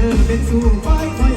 เธอเป็นสู่ไฟ